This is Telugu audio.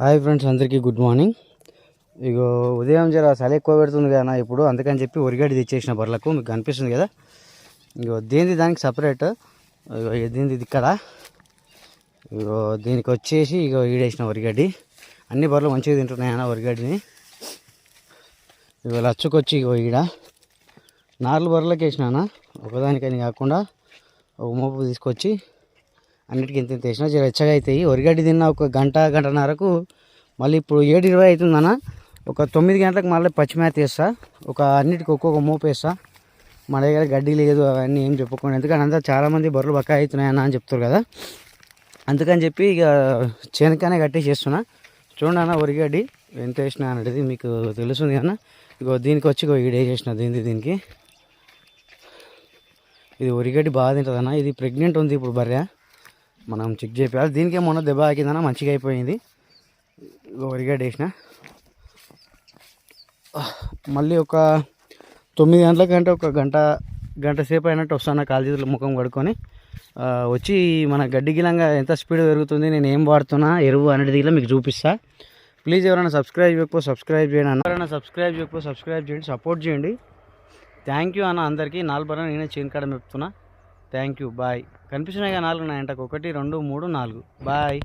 హాయ్ ఫ్రెండ్స్ అందరికీ గుడ్ మార్నింగ్. ఇగో ఉదయం జర చలి ఎక్కువ పెడుతుంది కదా ఇప్పుడు అందుకని చెప్పి ఒరిగడ్డి తెచ్చేసిన బర్లకు మీకు కనిపిస్తుంది కదా. ఇగో దేనిది దానికి సపరేట్ ఇగో దీనిది ఇది ఇక్కడ? ఇగో దీనికి వచ్చేసి ఇగో ఈడేసిన ఒరిగడ్డి. అన్ని బర్రెలు మంచిగా తింటున్నాయి అన్న ఒరిగడ్డిని. ఇగో లచ్చుకొచ్చి ఇగో ఈడ. నాలుగు బర్రెలకు వేసినా ఒకదానికని కాకుండా ఒక మోపు తీసుకొచ్చి అన్నిటికీ ఇంత ఇంత వేసినా జర వెచ్చగా అవుతాయి ఒరిగడ్డి తిన్న ఒక గంట గంటన్నరకు మళ్ళీ ఇప్పుడు ఏడు ఇరవై అవుతుందన్న ఒక తొమ్మిది గంటలకు మళ్ళీ పచ్చిమేత వేస్తా ఒక అన్నిటికి ఒక్కొక్క మోపు వేస్తా. మన దగ్గర గడ్డి లేదు అవన్నీ ఏం చెప్పుకోండి ఎందుకంటే అంతా చాలామంది బర్రెలు బక్క అవుతున్నాయన్న అని చెప్తారు కదా. అందుకని చెప్పి ఇక చేనకానే కట్టి చేస్తున్నా. చూడండి అన్న ఒరిగడ్డి ఎంత వేసిన అనేది మీకు తెలుస్తుంది అన్న. ఇగో దీనికి వచ్చి ఇగో ఇడే చేసిన దీనికి దీనికి. ఇది ఒరిగడ్డి బాగా తింటుంది అన్న ఇది ప్రెగ్నెంట్ ఉంది ఇప్పుడు బర్రె. మనం చెక్ చేయాలి దీనికే మొన్న దెబ్బ తాకిందన్న మంచిగా అయిపోయింది. ఇగో వేసిన మళ్ళీ ఒక తొమ్మిది గంటల కంటే ఒక గంట గంట సేపు అయినట్టు వస్తాను కాలు చేతులు ముఖం కడుక్కొని. వచ్చి మన గడ్డి గిలంగా ఎంత స్పీడ్ పెరుగుతుంది నేను ఏం వాడుతున్నా ఎరువు అనేది ఇలా మీకు చూపిస్తా. ప్లీజ్ ఎవరైనా సబ్స్క్రైబ్ చేయకపోతే సబ్స్క్రైబ్ చేయండి అన్న. ఎవరైనా సబ్స్క్రైబ్ చేయకపోతే సబ్స్క్రైబ్ చేయండి సపోర్ట్ చేయండి. థ్యాంక్ యూ అన్న అందరికీ. నాలుగు బర్రెలు నేనే చేను కాడ మెప్తున్నా థ్యాంక్ యూ బాయ్. కనిపిస్తున్నాయి కదా నాలుగు నా ఎంటకు ఒకటి రెండు మూడు నాలుగు. బాయ్.